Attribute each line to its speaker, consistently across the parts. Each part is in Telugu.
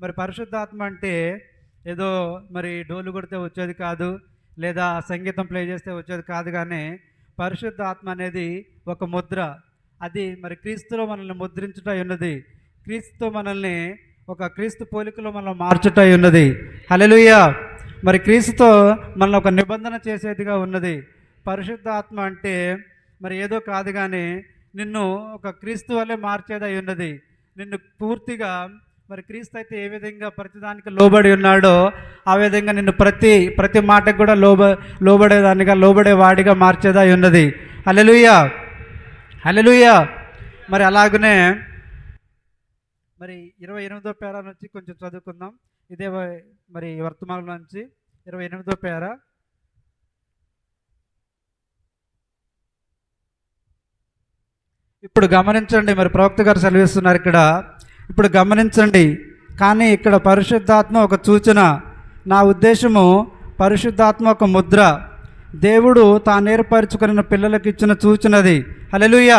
Speaker 1: మరి పరిశుద్ధాత్మ అంటే ఏదో మరి డోలు కొడితే వచ్చేది కాదు లేదా సంగీతం ప్లే చేస్తే వచ్చేది కాదు కానీ పరిశుద్ధాత్మ అనేది ఒక ముద్ర. అది మరి క్రీస్తులో మనల్ని ముద్రించుటై ఉన్నది. క్రీస్తుతో మనల్ని ఒక క్రీస్తు పోలికలో మనల్ని మార్చుటై ఉన్నది. హలెలుయ మరి క్రీస్తుతో మనల్ని ఒక నిబంధన చేసేదిగా ఉన్నది. పరిశుద్ధ ఆత్మ అంటే మరి ఏదో కాదు కానీ నిన్ను ఒక క్రీస్తు వల్లే మార్చేదై ఉన్నది. నిన్ను పూర్తిగా మరి క్రీస్తు అయితే ఏ విధంగా ప్రతిదానికి లోబడి ఉన్నాడో ఆ విధంగా నిన్ను ప్రతి ప్రతి మాటకు కూడా లోబ లోబడేదానిగా లోబడే వాడిగా మార్చేదా ఉన్నది. హల్లెలూయా. హల్లెలూయా. మరి అలాగనే మరి ఇరవై ఎనిమిదో పేర నుంచి కొంచెం చదువుకుందాం. ఇదే మరి వర్తమానం నుంచి ఇరవై ఎనిమిదో పేర? ఇప్పుడు గమనించండి మరి ప్రవక్త గారు సెలవిస్తున్నారు ఇక్కడ. ఇప్పుడు గమనించండి కానీ ఇక్కడ పరిశుద్ధాత్మ ఒక సూచన. నా ఉద్దేశము పరిశుద్ధాత్మ ఒక ముద్ర. దేవుడు తాను ఏర్పరచుకున్న పిల్లలకు ఇచ్చిన సూచనది. హలెలుయ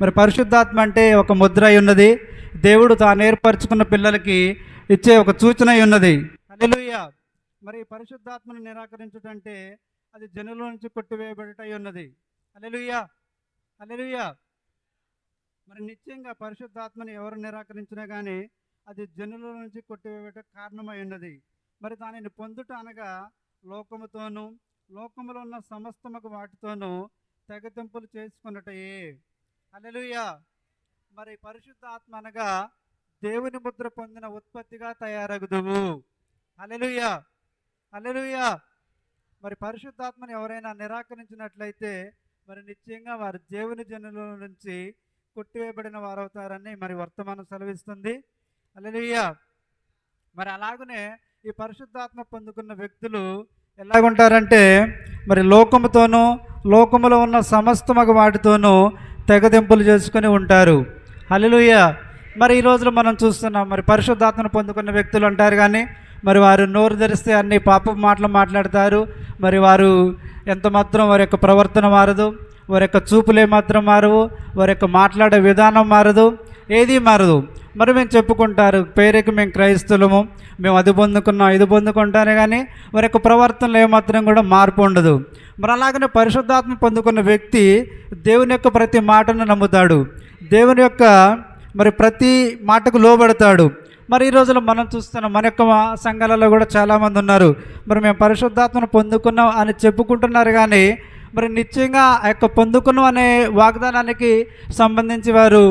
Speaker 1: మరి పరిశుద్ధాత్మ అంటే ఒక ముద్ర అయి ఉన్నది. దేవుడు తాను ఏర్పరచుకున్న పిల్లలకి ఇచ్చే ఒక సూచన ఉన్నది. అలెలుయ్య మరి పరిశుద్ధాత్మను నిరాకరించుటంటే అది జనుల నుంచి కొట్టివేయబడటై ఉన్నది. అలెలుయ్య అలెలుయ్య మరి నిత్యంగా పరిశుద్ధాత్మని ఎవరు నిరాకరించినా కానీ అది జనుల నుంచి కొట్టివేయట కారణమై ఉన్నది. మరి దానిని పొందుట అనగా లోకముతోనూ లోకములో ఉన్న సమస్తముకు వాటితోనూ తెగతింపులు చేసుకున్నటయే హల్లెలూయా. మరి పరిశుద్ధ ఆత్మ అనగా దేవుని ముద్ర పొందిన ఉత్పత్తిగా తయారగుదువు. హల్లెలూయా. హల్లెలూయా. మరి పరిశుద్ధాత్మని ఎవరైనా నిరాకరించినట్లయితే మరి నిశ్చయంగా వారు దేవుని జనుల నుంచి కొట్టివేయబడిన వారవుతారని మరి వర్తమానం సెలవిస్తుంది. హల్లెలూయా. మరి అలాగనే ఈ పరిశుద్ధాత్మ పొందుకున్న వ్యక్తులు ఎలాగుంటారంటే మరి లోకముతోనూ లోకములో ఉన్న సమస్త మగ వాటితోనూ తెగదెంపులు చేసుకొని ఉంటారు. హల్లెలూయా. మరి ఈ రోజులో మనం చూస్తున్నాం మరి పరిశుద్ధాత్మను పొందుకున్న వ్యక్తులు అంటారు కానీ మరి వారు నోరు ధరిస్తే అన్ని పాప మాటలు మాట్లాడతారు. మరి వారు ఎంత మాత్రం వారి యొక్క ప్రవర్తన మారదు వారి యొక్క చూపులే మాత్రం మారవు వారి యొక్క మాట్లాడే విధానం మారదు ఏది మారదు. మరి మేము చెప్పుకుంటారు పేరుకి మేము క్రైస్తవులము మేము అది పొందుకున్నాం ఇది పొందుకుంటానే కానీ మరి యొక్క ప్రవర్తనలో ఏమాత్రం కూడా మార్పు ఉండదు. మరి అలాగనే పరిశుద్ధాత్మ పొందుకున్న వ్యక్తి దేవుని యొక్క ప్రతి మాటను నమ్ముతాడు. దేవుని యొక్క మరి ప్రతి మాటకు లోబడతాడు. మరి ఈ రోజుల్లో మనం చూస్తున్నాం మన యొక్క సంఘాలలో కూడా చాలామంది ఉన్నారు. మరి మేము పరిశుద్ధాత్మను పొందుకున్నాం అని చెప్పుకుంటున్నారు కానీ మరి నిశ్చయంగా ఆ యొక్క పొందుకున్నాం అనే వాగ్దానానికి సంబంధించి వారు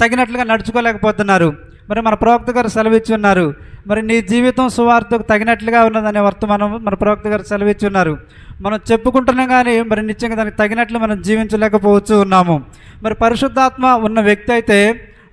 Speaker 1: తగినట్లుగా నడుచుకోలేకపోతున్నారు. మరి మన ప్రవక్త గారు సెలవిచ్చి ఉన్నారు మరి నీ జీవితం సువార్తకు తగినట్లుగా ఉన్నదనే వర్తమానం మన ప్రవక్త గారు సెలవిచ్చి ఉన్నారు మనం చెప్పుకుంటున్నాం కానీ మరి నిత్యంగా దానికి తగినట్లు మనం జీవించలేకపోవచ్చు ఉన్నాము. మరి పరిశుద్ధాత్మ ఉన్న వ్యక్తి అయితే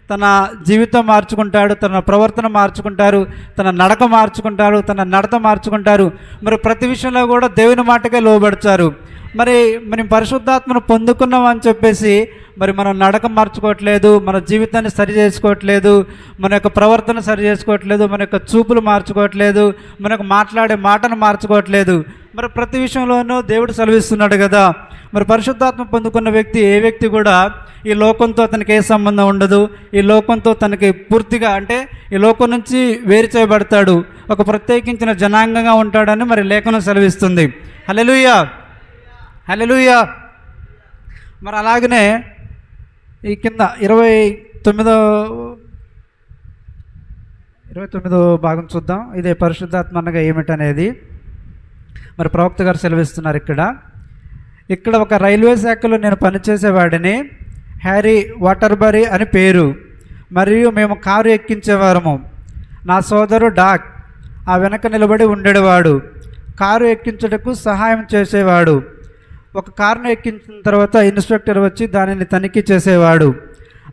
Speaker 1: తన జీవితం మార్చుకుంటాడు తన ప్రవర్తన మార్చుకుంటారు తన నడక మార్చుకుంటారు తన నడత మార్చుకుంటారు. మరి ప్రతి విషయంలో కూడా దేవుని మాటకే లోబడతారు. మరి మనం పరిశుద్ధాత్మను పొందుకున్నాం అని చెప్పేసి మరి మనం నడక మార్చుకోవట్లేదు మన జీవితాన్ని సరి చేసుకోవట్లేదు మన యొక్క ప్రవర్తన సరి చేసుకోవట్లేదు మన యొక్క చూపులు మార్చుకోవట్లేదు మనకు మాట్లాడే మాటను మార్చుకోవట్లేదు. మరి ప్రతి విషయంలోనూ దేవుడు సెలవిస్తున్నాడు కదా. మరి పరిశుద్ధాత్మ పొందుకున్న వ్యక్తి ఏ వ్యక్తి కూడా ఈ లోకంతో అతనికి ఏ సంబంధం ఉండదు. ఈ లోకంతో తనకి పూర్తిగా అంటే ఈ లోకం నుంచి వేరు చేయబడతాడు. ఒక ప్రత్యేకించిన జనాంగంగా ఉంటాడని మరి లేఖనం సెలవిస్తుంది. హల్లెలూయా! హల్లెలూయా! మరి అలాగనే ఈ కింద ఇరవై తొమ్మిదో ఇరవై తొమ్మిదో భాగం చూద్దాం. ఇదే పరిశుద్ధాత్మ అనగా ఏమిటనేది? మరి ప్రవక్త గారు సెలవిస్తున్నారు ఇక్కడ. ఇక్కడ ఒక రైల్వే శాఖలో నేను పనిచేసేవాడిని హ్యారీ వాటర్బరీ అని పేరు. మరియు మేము కారు ఎక్కించేవారము నా సోదరు డాక్ ఆ వెనక నిలబడి ఉండేవాడు. కారు ఎక్కించుటకు సహాయం చేసేవాడు. ఒక కారును ఎక్కించిన తర్వాత ఇన్స్పెక్టర్ వచ్చి దానిని తనిఖీ చేసేవాడు.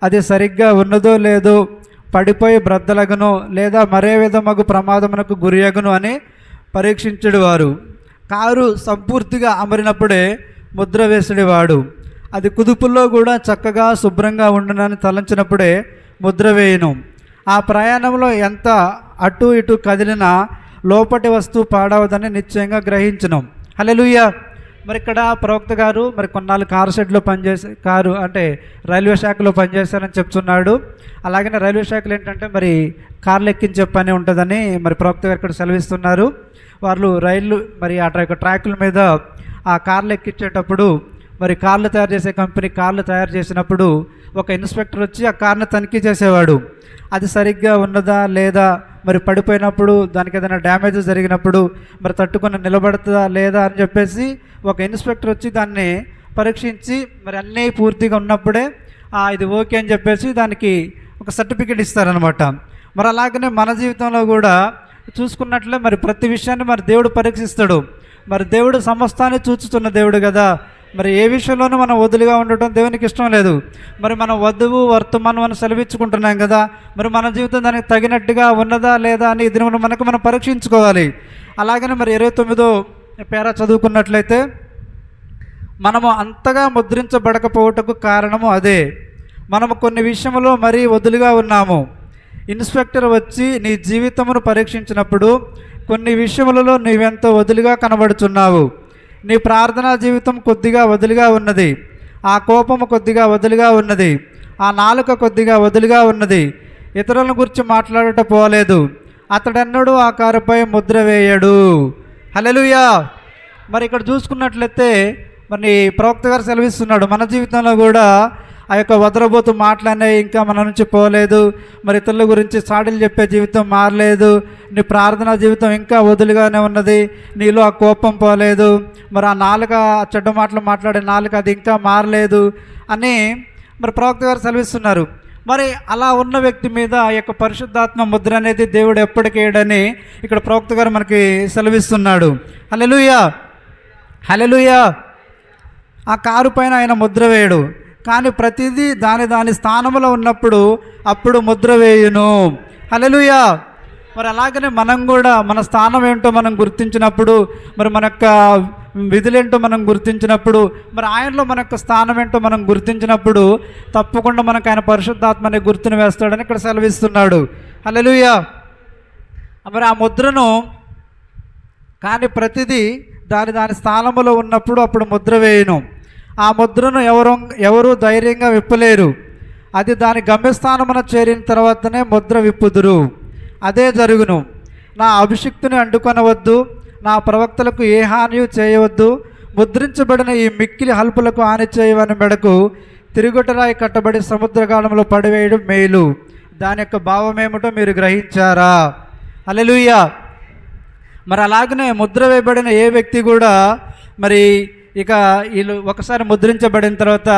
Speaker 1: అది సరిగ్గా ఉన్నదో లేదో పడిపోయి బ్రద్దలగను లేదా మరే విధమగు ప్రమాదమునకు గురియగును అని పరీక్షించేవారు కారు సంపూర్తిగా అమరినప్పుడే ముద్ర వేసేవాడు అది కుదుపుల్లో కూడా చక్కగా శుభ్రంగా ఉండనని తలంచినప్పుడే ముద్ర వేయను. ఆ ప్రయాణంలో ఎంత అటు ఇటు కదిలినా లోపటి వస్తువు పాడవదని నిశ్చయంగా గ్రహించను. హలెలుయ్య మరి ఇక్కడ ప్రవక్త గారు మరి కొన్నాళ్ళు కారు షెడ్లో పనిచేసే కారు అంటే రైల్వే శాఖలో పనిచేశారని చెప్తున్నాడు. అలాగనే రైల్వే శాఖలు ఏంటంటే మరి కార్లు ఎక్కించే పని ఉంటుందని మరి ప్రవక్త గారు ఇక్కడ సెలవిస్తున్నారు. వాళ్ళు రైళ్ళు మరి ఆ యొక్క ట్రాకుల మీద ఆ కార్లు ఎక్కించేటప్పుడు మరి కార్లు తయారు చేసే కంపెనీ కార్లు తయారు చేసినప్పుడు ఒక ఇన్స్పెక్టర్ వచ్చి ఆ కార్ని తనిఖీ చేసేవాడు. అది సరిగ్గా ఉన్నదా లేదా మరి పడిపోయినప్పుడు దానికి ఏదైనా డ్యామేజ్ జరిగినప్పుడు మరి తట్టుకొని నిలబడుతుందా లేదా అని చెప్పేసి ఒక ఇన్స్పెక్టర్ వచ్చి దాన్ని పరీక్షించి మరి అన్నీ పూర్తిగా ఉన్నప్పుడే ఇది ఓకే అని చెప్పేసి దానికి ఒక సర్టిఫికేట్ ఇస్తారనమాట మరి అలాగనే మన జీవితంలో కూడా చూసుకున్నట్లే మరి ప్రతి విషయాన్ని మరి దేవుడు పరీక్షిస్తాడు. మరి దేవుడు సమస్తాన్ని చూచుతున్న దేవుడు కదా. మరి ఏ విషయంలోనూ మనం వదులుగా ఉండటం దేవునికి ఇష్టం లేదు. మరి మనం వధువు వర్తమానం అని సెలవిచ్చుకుంటున్నాం కదా. మరి మన జీవితం దానికి తగినట్టుగా ఉన్నదా లేదా అని ఇది మనకు మనం పరీక్షించుకోవాలి. అలాగనే మరి ఇరవై తొమ్మిదో పేరా చదువుకున్నట్లయితే మనము అంతగా ముద్రించబడకపోవటకు కారణము అదే. మనము కొన్ని విషయంలో మరీ వదులుగా ఉన్నాము. ఇన్స్పెక్టర్ వచ్చి నీ జీవితమును పరీక్షించినప్పుడు కొన్ని విషయములలో నీవెంతో వదులుగా కనబడుచున్నావు. నీ ప్రార్థనా జీవితం కొద్దిగా వదులుగా ఉన్నది. ఆ కోపము కొద్దిగా వదులుగా ఉన్నది. ఆ నాలుక కొద్దిగా వదులుగా ఉన్నది. ఇతరులను గురించి మాట్లాడట పోలేదు. అతడెన్నడూ ఆ కారుపై ముద్ర వేయడు. హలెలుయా మరి ఇక్కడ చూసుకున్నట్లయితే మరి ప్రవక్త గారు సెలవిస్తున్నాడు. మన జీవితంలో కూడా ఆ యొక్క వదరబోతు మాటలనే ఇంకా మన నుంచి పోలేదు. మరి ఇతరుల గురించి సాడీలు చెప్పే జీవితం మారలేదు. నీ ప్రార్థనా జీవితం ఇంకా వదులుగానే ఉన్నది. నీలో ఆ కోపం పోలేదు. మరి ఆ నాలుక ఆ చెడ్డ మాటలు మాట్లాడే నాలుక అది ఇంకా మారలేదు అని మరి ప్రవక్త గారు సెలవిస్తున్నారు. మరి అలా ఉన్న వ్యక్తి మీద ఆ యొక్క పరిశుద్ధాత్మ ముద్ర అనేది దేవుడు ఎప్పటికేయడని ఇక్కడ ప్రవక్త గారు మనకి సెలవిస్తున్నాడు. హలెలుయా హలెలుయా ఆ కారు పైన ఆయన ముద్ర వేయడు. కానీ ప్రతిదీ దాని దాని స్థానంలో ఉన్నప్పుడు అప్పుడు ముద్ర వేయును. అలలుయా మరి అలాగనే మనం కూడా మన స్థానం ఏంటో మనం గుర్తించినప్పుడు మరి మన యొక్క విధులేంటో మనం గుర్తించినప్పుడు మరి ఆయనలో మన యొక్క స్థానం ఏంటో మనం గుర్తించినప్పుడు తప్పకుండా మనకు ఆయన పరిశుద్ధాత్మని గుర్తును వేస్తాడని ఇక్కడ సెలవిస్తున్నాడు. హల్లెలూయా. మరి ఆ ముద్రను కానీ ప్రతిదీ దాని దాని స్థానములో ఉన్నప్పుడు అప్పుడు ముద్ర వేయును. ఆ ముద్రను ఎవరు ఎవరు ధైర్యంగా విప్పలేరు. అది దాని గమ్యస్థానమున చేరిన తర్వాతనే ముద్ర విప్పుదురు. అదే జరుగును. నా అభిషిక్తుని అండుకొనవద్దు నా ప్రవక్తలకు ఏ హాని చేయవద్దు ముద్రించబడిన ఈ మిక్కిలి హల్పులకు హాని చేయవని మెడకు తిరుగుటరాయి కట్టబడి సముద్రగాలంలో పడివేయడం మేలు. దాని యొక్క భావమేమిటో మీరు గ్రహించారా? అలెలుయ్యా మరి అలాగనే ముద్ర వేయబడిన ఏ వ్యక్తి కూడా మరి ఇక వీళ్ళు ఒకసారి ముద్రించబడిన తర్వాత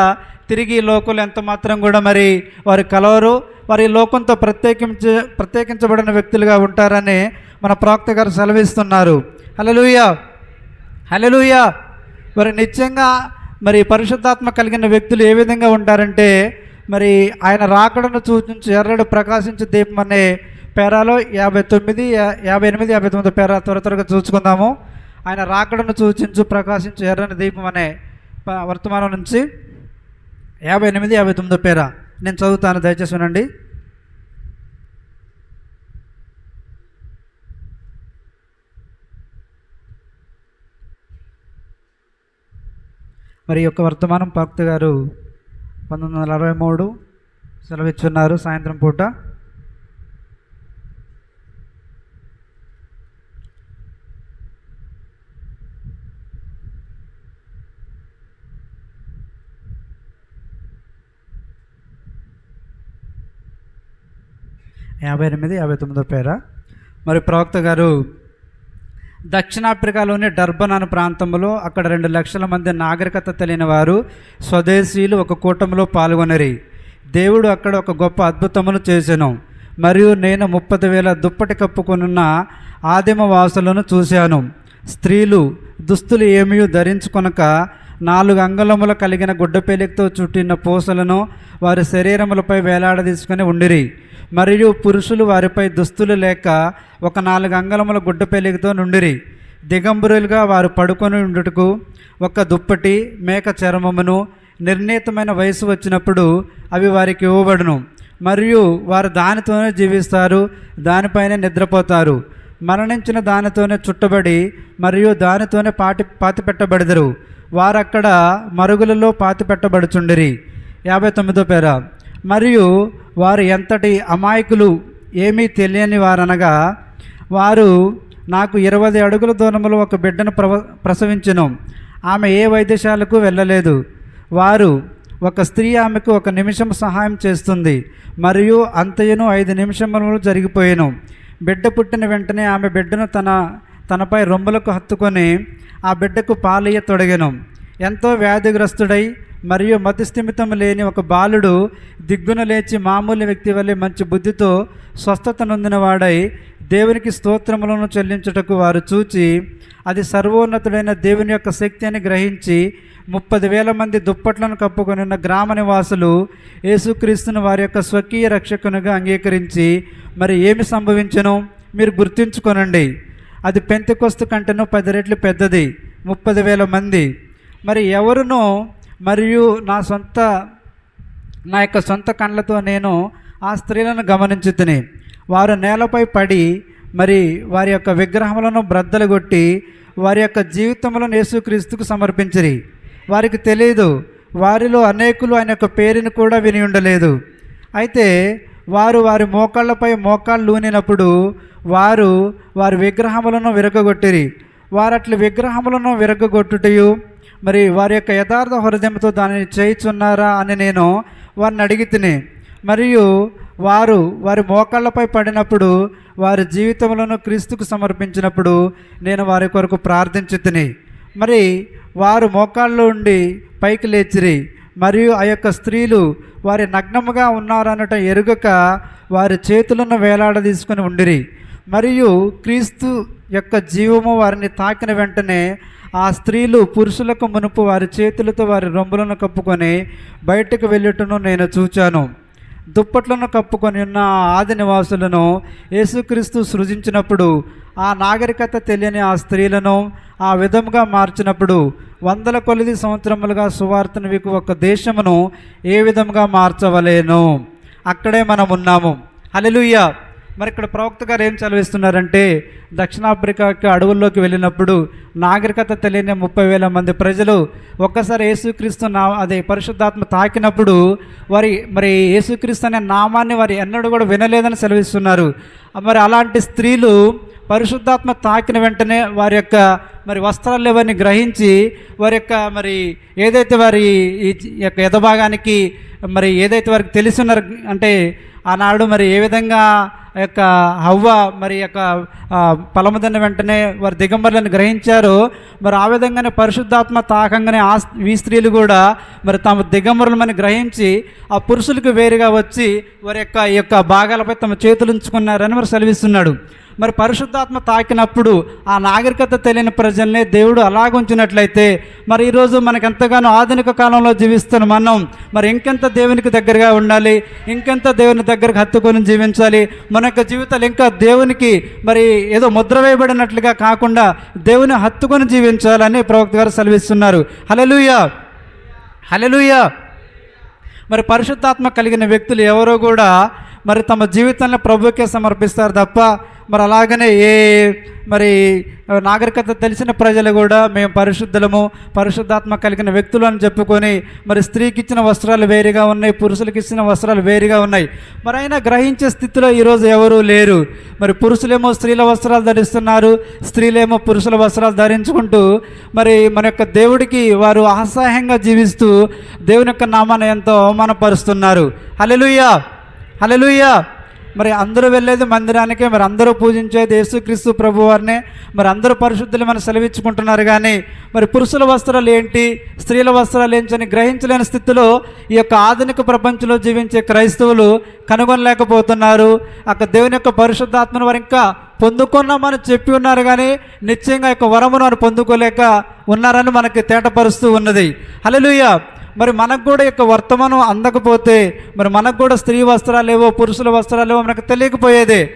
Speaker 1: తిరిగి లోకులు ఎంత మాత్రం కూడా మరి వారు కలవరు. వారి లోకంతో ప్రత్యేకించ ప్రత్యేకించబడిన వ్యక్తులుగా ఉంటారని మన ప్రవక్త గారు సెలవిస్తున్నారు. హలలుయ హలలుయ మరి నిత్యంగా మరి పరిశుద్ధాత్మ కలిగిన వ్యక్తులు ఏ విధంగా ఉంటారంటే మరి ఆయన రాకడను సూచించి ఎర్రడు ప్రకాశించే దీపం అనే పేరాలో యాభై తొమ్మిది యాభై ఎనిమిది యాభై తొమ్మిది పేరా త్వర త్వరగా చూసుకుందాము. ఆయన రాకడను సూచించు ప్రకాశించు ఎర్రని దీపం అనే ప- వర్తమానం నుంచి యాభై ఎనిమిది యాభై తొమ్మిదో పేరా నేను చదువుతాను దయచేసి వినండి. మరి యొక్క వర్తమానం భక్త గారు పంతొమ్మిది వందల అరవై మూడు సెలవిచ్చున్నారు సాయంత్రం పూట. యాభై ఎనిమిది యాభై తొమ్మిదో పేర. మరి ప్రవక్త గారు దక్షిణాఫ్రికాలోని డర్బన్ అనే ప్రాంతంలో అక్కడ రెండు లక్షల మంది నాగరికత తెలియని వారు స్వదేశీయులు ఒక కూటమిలో పాల్గొనరి. దేవుడు అక్కడ ఒక గొప్ప అద్భుతమును చేశాను మరియు నేను ముప్పది వేల దుప్పటి కప్పుకొనున్న ఆదిమ వాసులను చూశాను. స్త్రీలు దుస్తులు ఏమీ ధరించుకొనక నాలుగు అంగళముల కలిగిన గుడ్డపేలికతో చుట్టిన పూసలను వారి శరీరములపై వేలాడదీసుకొని ఉండిరి. మరియు పురుషులు వారిపై దుస్తులు లేక ఒక నాలుగు అంగళముల పెళ్ళికతో నుండిరి. దిగంబరులుగా వారు పడుకొని ఉండుటకు ఒక దుప్పటి మేక చర్మమును నిర్ణీతమైన వయసు వచ్చినప్పుడు అవి వారికి ఇవ్వబడును. మరియు వారు దానితోనే జీవిస్తారు దానిపైనే నిద్రపోతారు. మరణించిన దానితోనే చుట్టబడి మరియు దానితోనే పాటి పాతి పెట్టబడదురు వారక్కడ మరుగులలో పాతి పెట్టబడుచుండిరి యాభై తొమ్మిదో పేర. మరియు వారు ఎంతటి అమాయకులు ఏమీ తెలియని వారనగా వారు నాకు ఇరవై అడుగుల దూరంలో ఒక బిడ్డను ప్రవ ప్రసవించను. ఆమె ఏ వైద్యశాలకు వెళ్ళలేదు. వారు ఒక స్త్రీ ఆమెకు ఒక నిమిషం సహాయం చేస్తుంది. మరియు అంతయును ఐదు నిమిషములు జరిగిపోయాను. బిడ్డ పుట్టిన వెంటనే ఆమె బిడ్డను తన తనపై రొమ్ములకు హత్తుకొని ఆ బిడ్డకు పాలియ తొడగెను. ఎంతో వ్యాధిగ్రస్తుడై మరియు మతిస్థిమితం లేని ఒక బాలుడు దిగ్గున లేచి మామూలు వ్యక్తి వల్లే మంచి బుద్ధితో స్వస్థత నొందినవాడై దేవునికి స్తోత్రములను చెల్లించుటకు వారు చూచి అది సర్వోన్నతుడైన దేవుని యొక్క శక్తి అని గ్రహించి ముప్పది వేల మంది దుప్పట్లను కప్పుకొని ఉన్న గ్రామ నివాసులు యేసుక్రీస్తును వారి యొక్క స్వకీయ రక్షకునిగా అంగీకరించి మరి ఏమి సంభవించను? మీరు గుర్తించుకొనండి. అది పెంతకొస్తు కంటేనూ పది రెట్లు పెద్దది ముప్పది వేల మంది. మరి ఎవరునో మరియు నా సొంత నా యొక్క సొంత కళ్ళతో నేను ఆ స్త్రీలను గమనించుతుని. వారు నేలపై పడి మరి వారి యొక్క విగ్రహములను బ్రద్దలు కొట్టి వారి యొక్క జీవితములను యేసుక్రీస్తుకు సమర్పించిరి. వారికి తెలియదు వారిలో అనేకులు ఆయన యొక్క పేరును కూడా విని ఉండలేదు. అయితే వారు వారి మోకాళ్ళపై మోకాళ్ళు లూనినప్పుడు వారు వారి విగ్రహములను విరగగొట్టిరి. వారు అట్ల విగ్రహములను విరగగొట్టుటయు మరి వారి యొక్క యథార్థ హృదయంతో దానిని చేయుచున్నారా అని నేను వారిని అడిగి తిని మరియు వారు వారి మోకాళ్ళపై పడినప్పుడు వారి జీవితంలోనూ క్రీస్తుకు సమర్పించినప్పుడు నేను వారి కొరకు ప్రార్థించి తిని మరి వారు మోకాళ్ళు ఉండి పైకి లేచిరి మరియు ఆ యొక్క స్త్రీలు వారి నగ్నముగా ఉన్నారనట ఎరుగక వారి చేతులను వేలాడదీసుకుని ఉండిరి మరియు క్రీస్తు యొక్క జీవము వారిని తాకిన వెంటనే ఆ స్త్రీలు పురుషులకు మునుపు వారి చేతులతో వారి రొమ్ములను కప్పుకొని బయటకు వెళ్ళుటను నేను చూచాను. దుప్పట్లను కప్పుకొని ఉన్న ఆ ఆది నివాసులను యేసుక్రీస్తు సృజించినప్పుడు ఆ నాగరికత తెలియని ఆ స్త్రీలను ఆ విధముగా మార్చినప్పుడు వందల కొలది సంవత్సరములుగా సువార్తను వీకు ఒక దేశమును ఏ విధముగా మార్చవలేను. అక్కడే మనం ఉన్నాము హల్లెలూయా! మరి ఇక్కడ ప్రవక్త గారు ఏం చదివిస్తున్నారంటే దక్షిణాఫ్రికాకి అడవుల్లోకి వెళ్ళినప్పుడు నాగరికత తెలియని ముప్పై వేల మంది ప్రజలు ఒక్కసారి యేసుక్రీస్తు నా అదే పరిశుద్ధాత్మ తాకినప్పుడు వారి మరి యేసుక్రీస్తు అనే నామాన్ని వారి ఎన్నడూ కూడా వినలేదని సెలవిస్తున్నారు. మరి అలాంటి స్త్రీలు పరిశుద్ధాత్మ తాకిన వెంటనే వారి యొక్క మరి వస్త్రాలు ఎవరిని గ్రహించి వారి యొక్క మరి ఏదైతే వారి ఈ యొక్క ఎదభాగానికి మరి ఏదైతే వారికి తెలుసున్నారు అంటే ఆనాడు మరి ఏ విధంగా యొక్క హవ్వ మరి యొక్క ఆ, వెంటనే వారి దిగంబరులను గ్రహించారు మరి ఆ విధంగానే పరిశుద్ధాత్మ తాకంగానే ఆ ఈ స్త్రీలు కూడా మరి తమ దిగంబరులమని గ్రహించి ఆ పురుషులకు వేరుగా వచ్చి వారి యొక్క ఈ యొక్క భాగాలపై తమ చేతులు ఉంచుకున్నారని మరి సెలవిస్తున్నాడు. మరి పరిశుద్ధాత్మ తాకినప్పుడు ఆ నాగరికత తెలియని ప్రజల్ని దేవుడు అలాగుంచినట్లయితే మరి ఈరోజు మనకు ఎంతగానో ఆధునిక కాలంలో జీవిస్తున్న మనం మరి ఇంకెంత దేవునికి దగ్గరగా ఉండాలి ఇంకెంత దేవుని దగ్గరకు హత్తుకొని జీవించాలి మన యొక్క జీవితాలు ఇంకా దేవునికి మరి ఏదో ముద్ర వేయబడినట్లుగా కాకుండా దేవుని హత్తుకొని జీవించాలని ప్రవక్త గారు సెలవిస్తున్నారు. హలలుయ హలలుయ మరి పరిశుద్ధాత్మ కలిగిన వ్యక్తులు ఎవరో కూడా మరి తమ జీవితాన్ని ప్రభుకే సమర్పిస్తారు తప్ప మరి అలాగనే ఏ మరి నాగరికత తెలిసిన ప్రజలు కూడా మేము పరిశుద్ధులము పరిశుద్ధాత్మ కలిగిన వ్యక్తులు అని చెప్పుకొని మరి స్త్రీకి ఇచ్చిన వస్త్రాలు వేరుగా ఉన్నాయి పురుషులకి ఇచ్చిన వస్త్రాలు వేరుగా ఉన్నాయి. మరి అయినా గ్రహించే స్థితిలో ఈరోజు ఎవరూ లేరు. మరి పురుషులేమో స్త్రీల వస్త్రాలు ధరిస్తున్నారు స్త్రీలేమో పురుషుల వస్త్రాలు ధరించుకుంటూ మరి మన యొక్క దేవుడికి వారు అసహాయంగా జీవిస్తూ దేవుని యొక్క నామాన్ని ఎంతో అవమానపరుస్తున్నారు. హల్లెలూయా! హల్లెలూయా! మరి అందరూ వెళ్ళేది మందిరానికే మరి అందరూ పూజించేది యేసుక్రీస్తు ప్రభు వారినే మరి అందరూ పరిశుద్ధులు మనం సెలవించుకుంటున్నారు కానీ మరి పురుషుల వస్త్రాలు ఏంటి స్త్రీల వస్త్రాలు ఏంటి అని గ్రహించలేని స్థితిలో ఈ యొక్క ఆధునిక ప్రపంచంలో జీవించే క్రైస్తవులు కనుగొనలేకపోతున్నారు. అక్కడ దేవుని యొక్క పరిశుద్ధాత్మను వారు ఇంకా పొందుకున్నామని చెప్పి ఉన్నారు కానీ నిశ్చయంగా యొక్క వరమును వారు పొందుకోలేక ఉన్నారని మనకి తేటపరుస్తూ ఉన్నది. హలో మరి మనకు కూడా యొక్క వర్తమానం అందకపోతే మరి మనకు కూడా స్త్రీ వస్త్రాలేవో పురుషుల వస్త్రాలేవో మనకు తెలియకపోయేది.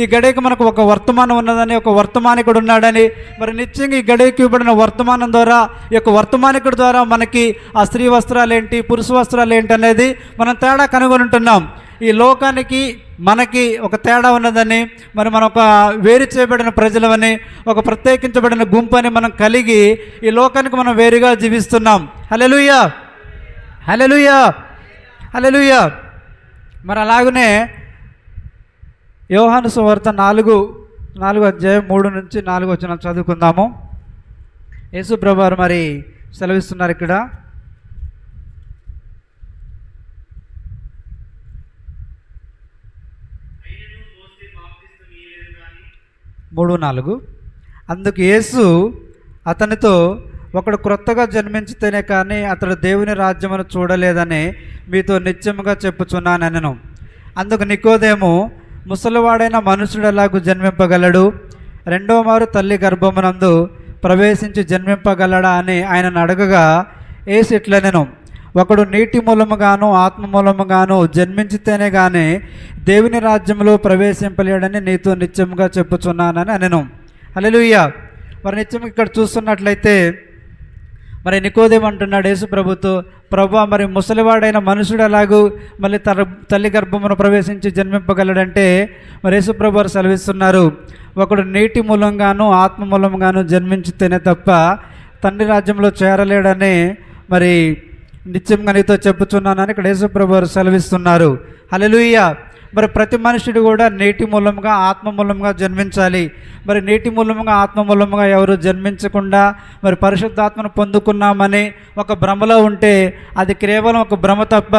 Speaker 1: ఈ గడియకు మనకు ఒక వర్తమానం ఉన్నదని ఒక వర్తమానికుడు ఉన్నాడని మరి నిత్యంగా ఈ గడియకు ఇవ్వబడిన వర్తమానం ద్వారా ఈ యొక్క వర్తమానికుడి ద్వారా మనకి ఆ స్త్రీ వస్త్రాలు ఏంటి పురుష వస్త్రాలు ఏంటి అనేది మనం తేడా కనుగొనింటున్నాం ఈ లోకానికి మనకి ఒక తేడా ఉన్నదని మరి మనం ఒక వేరు చేయబడిన ప్రజలమని ఒక ప్రత్యేకించబడిన గుంపు అని మనం కలిగి ఈ లోకానికి మనం వేరుగా జీవిస్తున్నాం. హలో హలలుయా హలలుయా మరి అలాగనే యోహాను సువార్త నాలుగు నాలుగు అధ్యాయం మూడు నుంచి నాలుగు వచ్చిన చదువుకుందాము. యేసు ప్రభువారు మరి సెలవిస్తున్నారు ఇక్కడ. మూడు నాలుగు. అందుకు యేసు అతనితో ఒకడు క్రొత్తగా జన్మించితేనే కానీ అతడు దేవుని రాజ్యమును చూడలేదని మీతో నిత్యముగా చెప్పుచున్నానెను అందుకు నికోదేము ముసలివాడైన మనుషుడు ఎలాగూ జన్మింపగలడు? రెండో మారు తల్లి గర్భమునందు ప్రవేశించి జన్మింపగలడా అని ఆయనను అడగగా ఏసు ఇట్లనెను. ఒకడు నీటి మూలముగాను ఆత్మ మూలముగాను జన్మించితేనే కానీ దేవుని రాజ్యంలో ప్రవేశింపలేడని నీతో నిత్యముగా చెప్పుచున్నానని అనెను. అలెలుయ్య మరి నిత్యం ఇక్కడ చూస్తున్నట్లయితే మరి నికోదేమంటున్నాడు యేసు ప్రభుతో ప్రభు మరి ముసలివాడైన మనుషుడు ఎలాగూ మళ్ళీ తర తల్లి గర్భమును ప్రవేశించి జన్మింపగలడంటే మరి యేసు ప్రభు వారు సెలవిస్తున్నారు. ఒకడు నీటి మూలంగాను ఆత్మ మూలంగాను జన్మించితేనే తప్ప తండ్రి రాజ్యంలో చేరలేడని మరి నిత్యంగా నీతో చెప్పుచున్నానని ఇక్కడ యేసుప్రభు వారు సెలవిస్తున్నారు. హల్లెలూయా! మరి ప్రతి మనుషుడు కూడా నేటి మూలంగా ఆత్మ మూలంగా జన్మించాలి. మరి నేటి మూలంగా ఆత్మ మూలంగా ఎవరు జన్మించకుండా మరి పరిశుద్ధాత్మను పొందుకున్నామని ఒక భ్రమలో ఉంటే అది కేవలం ఒక భ్రమ తప్ప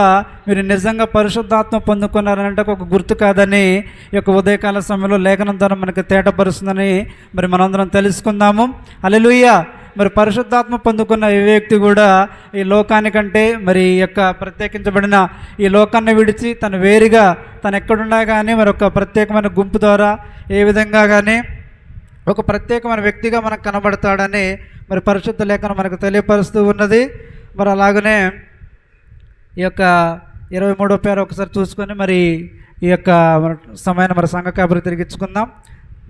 Speaker 1: మీరు నిజంగా పరిశుద్ధాత్మ పొందుకున్నారంటే ఒక గుర్తు కాదని ఈ యొక్క ఉదయకాల సమయంలో లేఖనం ద్వారా మనకి తేటపరుస్తుందని మరి మనందరం తెలుసుకుందాము. అలెలుయ్యా మరి పరిశుద్ధాత్మ పొందుకున్న ఈ వ్యక్తి కూడా ఈ లోకానికంటే మరి ఈ యొక్క ప్రత్యేకించబడిన ఈ లోకాన్ని విడిచి తను వేరుగా తను ఎక్కడున్నా కానీ మరి ఒక ప్రత్యేకమైన గుంపు ద్వారా ఏ విధంగా కానీ ఒక ప్రత్యేకమైన వ్యక్తిగా మనకు కనబడతాడని మరి పరిశుద్ధ లేఖను మనకు తెలియపరుస్తూ ఉన్నది. మరి అలాగనే ఈ యొక్క ఇరవై మూడో పేరు ఒకసారి చూసుకొని మరి ఈ యొక్క సమయాన్ని మరి సంఘ కాబరి తిరిగించుకుందాం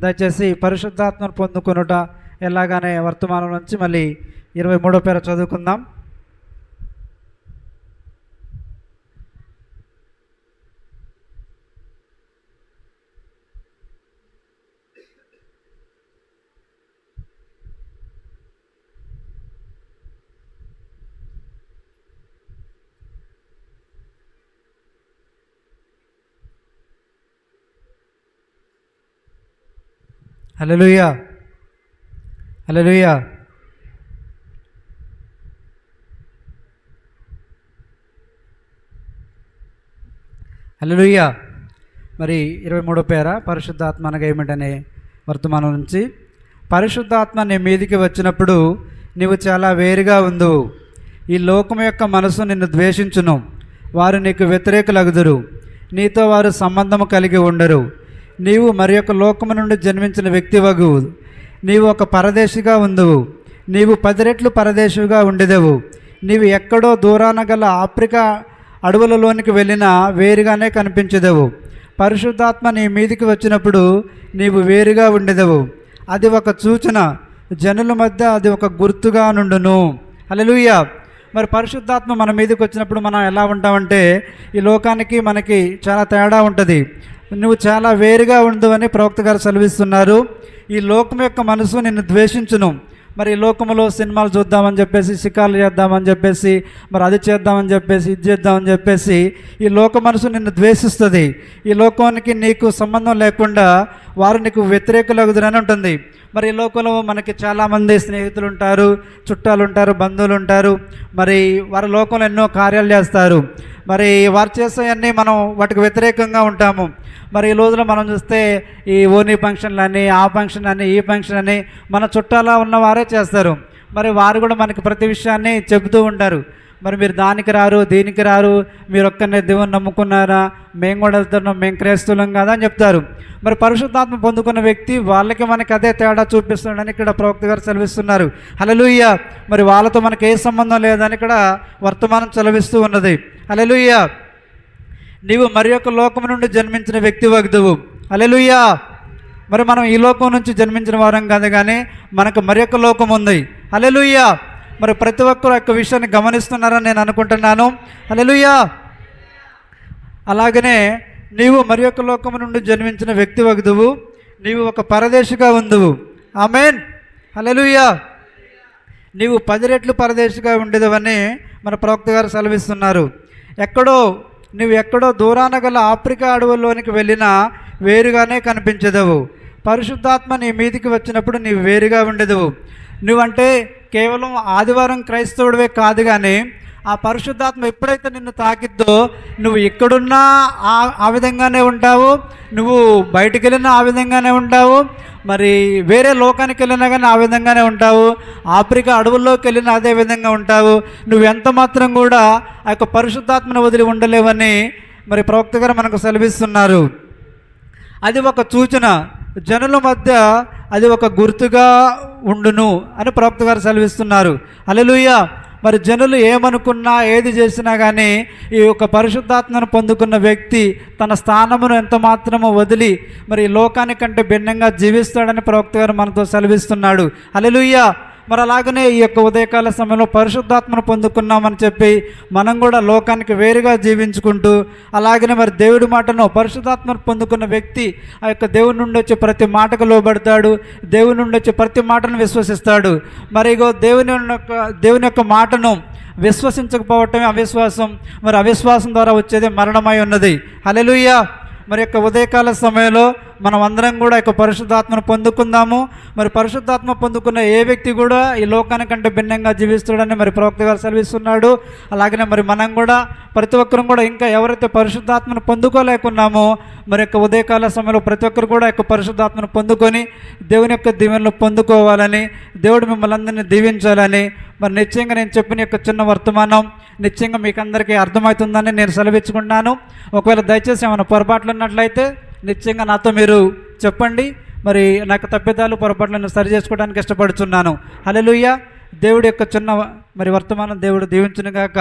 Speaker 1: దయచేసి పరిశుద్ధాత్మను పొందుకొనుట ఎలాగానే వర్తమానం నుంచి మళ్ళీ ఇరవై మూడో పేర చదువుకుందాం. Hello hallelujah. హల్లెలూయా. మరి ఇరవై మూడో పేర పరిశుద్ధాత్మ అనగా ఏమిటనే వర్తమానం నుంచి. పరిశుద్ధాత్మ నీ మీదికి వచ్చినప్పుడు నీవు చాలా వేరుగా ఉండు. ఈ లోకం యొక్క మనసు నిన్ను ద్వేషించును. వారు నీకు వ్యతిరేకులగుదురు. నీతో వారు సంబంధము కలిగి ఉండరు. నీవు మరి యొక్క లోకము నుండి జన్మించిన వ్యక్తివగు నీవు ఒక పరదేశిగా ఉందువు. నీవు పది రెట్లు పరదేశిగా ఉండేదేవు. నీవు ఎక్కడో దూరాన గల ఆఫ్రికా అడవులలోనికి వెళ్ళినా వేరుగానే కనిపించదేవు. పరిశుద్ధాత్మ నీ మీదికి వచ్చినప్పుడు నీవు వేరుగా ఉండేదేవు. అది ఒక సూచన. జనుల మధ్య అది ఒక గుర్తుగా నుండును. హల్లెలూయా! మరి పరిశుద్ధాత్మ మన మీదకి వచ్చినప్పుడు మనం ఎలా ఉంటామంటే ఈ లోకానికి మనకి చాలా తేడా ఉంటుంది. నువ్వు చాలా వేరుగా ఉండు అని ప్రవక్త గారు సెలవిస్తున్నారు. ఈ లోకం యొక్క మనసు నిన్ను ద్వేషించును. మరి ఈ లోకంలో సినిమాలు చూద్దామని చెప్పేసి షికార్లు చేద్దామని చెప్పేసి మరి అది చేద్దామని చెప్పేసి ఇది చేద్దామని చెప్పేసి ఈ లోక మనసు నిన్ను ద్వేషిస్తుంది. ఈ లోకానికి నీకు సంబంధం లేకుండా వారు నీకు వ్యతిరేకులగుదురని ఉంటుంది. మరి ఈ లోకంలో మనకి చాలామంది స్నేహితులు ఉంటారు చుట్టాలు ఉంటారు బంధువులు ఉంటారు మరి వారి లోకంలో ఎన్నో కార్యాలు చేస్తారు. మరి వారు చేసేవన్నీ మనం వాటికి వ్యతిరేకంగా ఉంటాము. మరి ఈ రోజులో మనం చూస్తే ఈ ఓనీ ఫంక్షన్లు అని ఆ ఫంక్షన్ అని ఈ ఫంక్షన్ అని మన చుట్టాలా ఉన్నవారే చేస్తారు. మరి వారు కూడా మనకి ప్రతి విషయాన్ని చెబుతూ ఉంటారు. మరి మీరు దానికి రారు దీనికి రారు మీరు ఒక్కనే దేవుని నమ్ముకున్నారా? మేము కూడా వెళ్తున్నాం మేము క్రైస్తవులం కదా అని చెప్తారు. మరి పరిశుద్ధాత్మ పొందుకున్న వ్యక్తి వాళ్ళకి మనకి అదే తేడా చూపిస్తున్నాడని ఇక్కడ ప్రవక్త గారు సెలవిస్తున్నారు. హలలుయ్య మరి వాళ్ళతో మనకి ఏ సంబంధం లేదని ఇక్కడ వర్తమానం సెలవిస్తూ ఉన్నది. హలలుయ్య నీవు మరి యొక్క లోకం నుండి జన్మించిన వ్యక్తి వగ్దువు. అలెలుయ్యా మరి మనం ఈ లోకం నుంచి జన్మించిన వారం కాదు కానీ మనకు మరి యొక్క లోకం ఉంది. అలెలుయ్యా మరి ప్రతి ఒక్కరు యొక్క విషయాన్ని గమనిస్తున్నారని నేను అనుకుంటున్నాను. అలెలుయ్యా అలాగనే నీవు మరి యొక్క లోకము నుండి జన్మించిన వ్యక్తి వగదువు. నీవు ఒక పరదేశిగా ఉందువు. ఆమెన్. హల్లెలూయా. నీవు పది రెట్లు పరదేశిగా ఉండేదవని మన ప్రవక్త గారు సెలవిస్తున్నారు. ఎక్కడో నువ్వు ఎక్కడో దూరాన గల ఆఫ్రికా అడవుల్లోనికి వెళ్ళినా వేరుగానే కనిపించదవు. పరిశుద్ధాత్మ నీ మీదికి వచ్చినప్పుడు నీవు వేరుగా ఉండేదవు. నువ్వంటే కేవలం ఆదివారం క్రైస్తవుడివే కాదు కానీ ఆ పరిశుద్ధాత్మ ఎప్పుడైతే నిన్ను తాకిద్దో నువ్వు ఎక్కడున్నా ఆ ఆ విధంగానే ఉంటావు. నువ్వు బయటికి వెళ్ళినా ఆ విధంగానే ఉంటావు. మరి వేరే లోకానికి వెళ్ళినా కానీ ఆ విధంగానే ఉంటావు. ఆఫ్రికా అడవుల్లోకి వెళ్ళినా అదే విధంగా ఉంటావు. నువ్వు ఎంత మాత్రం కూడా ఆ యొక్క పరిశుద్ధాత్మను వదిలి ఉండలేవని మరి ప్రవక్త గారు మనకు సెలవిస్తున్నారు. అది ఒక సూచన. జనుల మధ్య అది ఒక గుర్తుగా ఉండును అని ప్రవక్త గారు సెలవిస్తున్నారు. అలెలుయ్య మరి జనులు ఏమనుకున్నా ఏది చేసినా కానీ ఈ యొక్క పరిశుద్ధాత్మను పొందుకున్న వ్యక్తి తన స్థానమును ఎంత మాత్రమో వదిలి మరి లోకానికంటే భిన్నంగా జీవిస్తాడని ప్రవక్త గారు మనతో సెలవిస్తున్నాడు. అలెలుయ్యా మరి అలాగనే ఈ యొక్క ఉదయకాల సమయంలో పరిశుద్ధాత్మను పొందుకున్నామని చెప్పి మనం కూడా లోకానికి వేరుగా జీవించుకుంటూ అలాగనే మరి దేవుడి మాటను పరిశుద్ధాత్మను పొందుకున్న వ్యక్తి ఆ యొక్క దేవుడి నుండి వచ్చే ప్రతి మాటకు లోబడతాడు దేవుని నుండి వచ్చే ప్రతి మాటను విశ్వసిస్తాడు. మరి ఇగో దేవుని యొక్క దేవుని యొక్క మాటను విశ్వసించకపోవటమే అవిశ్వాసం మరి అవిశ్వాసం ద్వారా వచ్చేది మరణమై ఉన్నది. హల్లెలూయా! మరి యొక్క ఉదయకాల సమయంలో మనం అందరం కూడా యొక్క పరిశుద్ధాత్మను పొందుకుందాము. మరి పరిశుద్ధాత్మ పొందుకున్న ఏ వ్యక్తి కూడా ఈ లోకానికంటే భిన్నంగా జీవిస్తాడని మరి ప్రవక్త గారు సెలవిస్తున్నాడు. అలాగనే మరి మనం కూడా ప్రతి ఒక్కరం కూడా ఇంకా ఎవరైతే పరిశుద్ధాత్మను పొందుకోలేకున్నామో మరి యొక్క ఉదయకాల సమయంలో ప్రతి ఒక్కరు కూడా యొక్క పరిశుద్ధాత్మను పొందుకొని దేవుని యొక్క దీవెనలు పొందుకోవాలని దేవుడు మిమ్మల్ని అందరినీ దీవించాలని మరి నిశ్చయంగా నేను చెప్పిన యొక్క చిన్న వర్తమానం నిశ్చయంగా మీకు అందరికీ అర్థమవుతుందని నేను సెలవిచ్చుకుంటున్నాను. ఒకవేళ దయచేసి ఏమైనా పొరపాట్లు ఉన్నట్లయితే నిశ్చయంగా నాతో మీరు చెప్పండి. మరి నాకు తప్పిదాలు పొరపాట్లను సరి చేసుకోవడానికి ఇష్టపడుతున్నాను హల్లెలూయా. దేవుడి యొక్క చిన్న మరి వర్తమానం దేవుడు దీవించునుగాక.